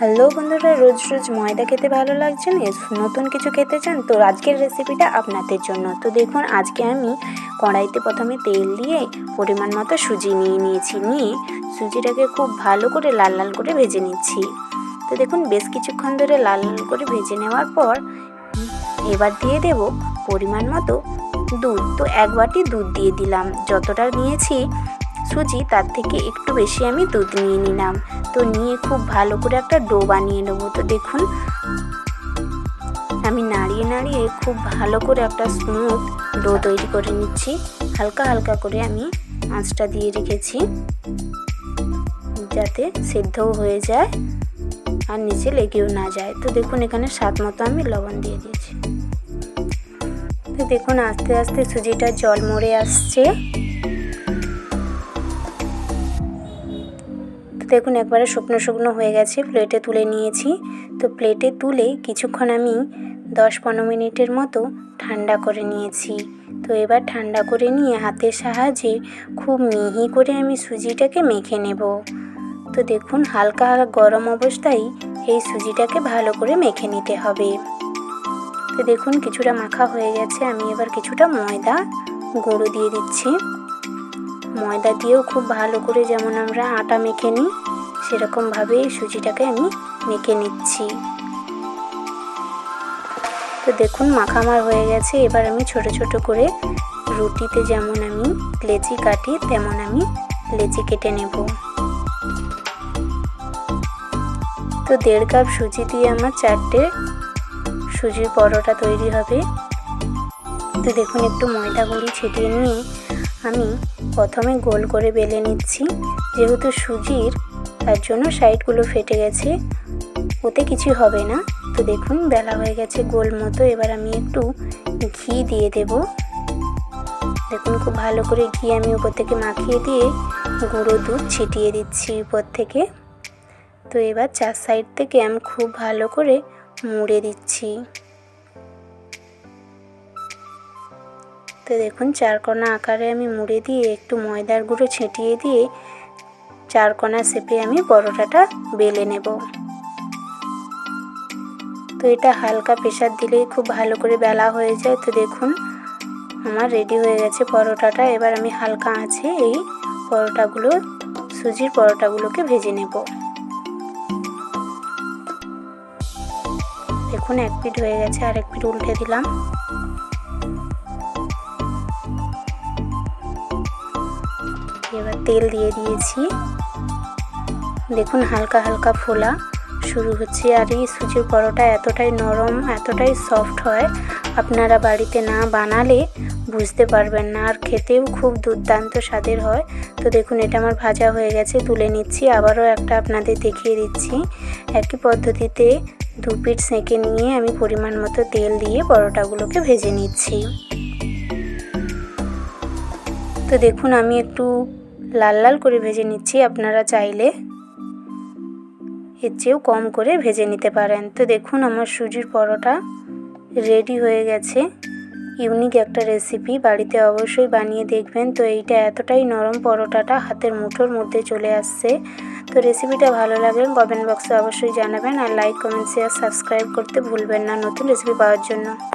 Hello বন্ধুরা, রোজ রোজ ময়দা খেতে ভালো লাগছে না? নতুন কিছু খেতে চান? তো আজকের রেসিপিটা আপনাদের জন্য। তো দেখুন, আজকে আমি কড়াইতে প্রথমে তেল দিয়ে পরিমাণ মতো সুজি নিয়ে নিয়েছি। নিয়ে সুজিটাকে খুব ভালো করে লাল লাল করে ভেজে নিচ্ছি। তো দেখুন, বেশ কিছুক্ষণ ধরে লাল লাল করে ভেজে নেওয়ার পর এবার দিয়ে দেব পরিমাণ মতো দুধ। তো এক বাটি দুধ দিয়ে দিলাম। যতটা নিয়েছি সুজি, তার থেকে একটু বেশি আমি দুধ নিয়ে নিলাম। তো নিয়ে খুব ভালো করে একটা ডো বানিয়ে নেব। তো দেখুন, আমি নাড়িয়ে নাড়িয়ে খুব ভালো করে একটা স্মুথ ডো তৈরি করে নিচ্ছি। হালকা হালকা করে আমি আঁচটা দিয়ে রেখেছি, যাতে সেদ্ধও হয়ে যায় আর নিচে লেগেও না যায়। তো দেখুন, এখানে স্বাদ মতো আমি লবণ দিয়ে দিয়েছি। তো দেখুন, আস্তে আস্তে সুজিটা জল মরে আসছে। দেখুন, একবারে শুকনো শুকনো হয়ে গেছে। প্লেটে তুলে নিয়েছি। তো প্লেটে তুলে কিছুক্ষণ আমি দশ পনেরো মিনিটের মতো ঠান্ডা করে নিয়েছি। তো এবার ঠান্ডা করে নিয়ে হাতের সাহায্যে খুব মিহি করে আমি সুজিটাকে মেখে নেব। তো দেখুন হালকা হালকা গরম অবস্থায় এই সুজিটাকে ভালো করে মেখে নিতে হবে। তো দেখুন, কিছুটা মাখা হয়ে গেছে। আমি এবার কিছুটা ময়দা, গুঁড়ো দিয়ে দিচ্ছি। ময়দা দিয়েও খুব ভালো করে যেমন আমরা আটা মেখে নিই সেরকমভাবে সুজিটাকে আমি মেখে নিচ্ছি। তো দেখুন মাখামার হয়ে গেছে, এবার আমি ছোট ছোট করে রুটিতে যেমন আমি লেচি কাটি, তেমন আমি লেচি কেটে নেব। তো দেড় কাপ সুজি দিয়ে আমার চারটে সুজির পরোটা তৈরি হবে। তো দেখুন একটু ময়দা গুঁড়ি ছিটিয়ে নিয়ে আমি প্রথমে গোল করে বেলে নিচ্ছি। যেহেতু সুজির, তার জন্য সাইডগুলো ফেটে গেছে। ওতে কিছু হবে না। তো দেখুন, বেলা হয়ে গেছে গোল মতো। এবার আমি একটু ঘি দিয়ে দেব। দেখুন, খুব ভালো করে ঘি আমি উপর থেকে মাখিয়ে দিয়ে গুঁড়ো দুধ ছিটিয়ে দিচ্ছি উপর থেকে। তো এবার চার সাইড থেকে আমি খুব ভালো করে মুড়ে দিচ্ছি। তো দেখুন চারকোনা আকারে আমি মুড়ে দিয়ে একটু ময়দার গুঁড়ো ছিটিয়ে দিয়ে চারকোনা শেপে আমি পরোটাটা বেলে নেব। তো এটা হালকা প্রেশার দিলেই খুব ভালো করে বেলা হয়ে যায়। তো দেখুন আমার রেডি হয়ে গেছে পরোটাটা। এবার আমি হালকা আঁচে এই পরোটাগুলো, সুজির পরোটাগুলোকে ভেজে নেব। দেখুন এক পিঠ হয়ে গেছে আর এক পিঠ উল্টে দিলাম। এবার তেল দিয়ে দিয়েছি। দেখুন হালকা হালকা ফোলা শুরু হচ্ছে আর এই সুজির পরোটা এতটাই নরম, এতটাই সফট হয়, আপনারা বাড়িতে না বানালে বুঝতে পারবেন না আর খেতেও খুব দুর্দান্ত স্বাদের হয়। তো দেখুন এটা আমার ভাজা হয়ে গেছে, তুলে নিচ্ছি, আবারও একটা আপনাদের দেখিয়ে দিচ্ছি। একই পদ্ধতিতে দু পিঠ সেঁকে নিয়ে আমি পরিমাণ মতো তেল দিয়ে পরোটাগুলোকে ভেজে নিচ্ছি। তো দেখুন আমি একটু লাল লাল করে ভেজে নিচ্ছি, আপনারা চাইলে এর চেয়েও কম করে ভেজে নিতে পারেন। তো দেখুন, আমার সুজির পরোটা রেডি হয়ে গেছে। ইউনিক একটা রেসিপি বাড়িতে অবশ্যই বানিয়ে দেখবেন। তো এইটা এতটাই নরম পরোটাটা হাতের মুঠোর মধ্যে চলে আসছে। তো রেসিপিটা ভালো লাগলে কমেন্ট বক্সে অবশ্যই জানাবেন। আর লাইক কমেন্ট শেয়ার সাবস্ক্রাইব করতে ভুলবেন না নতুন রেসিপি পাওয়ার জন্য।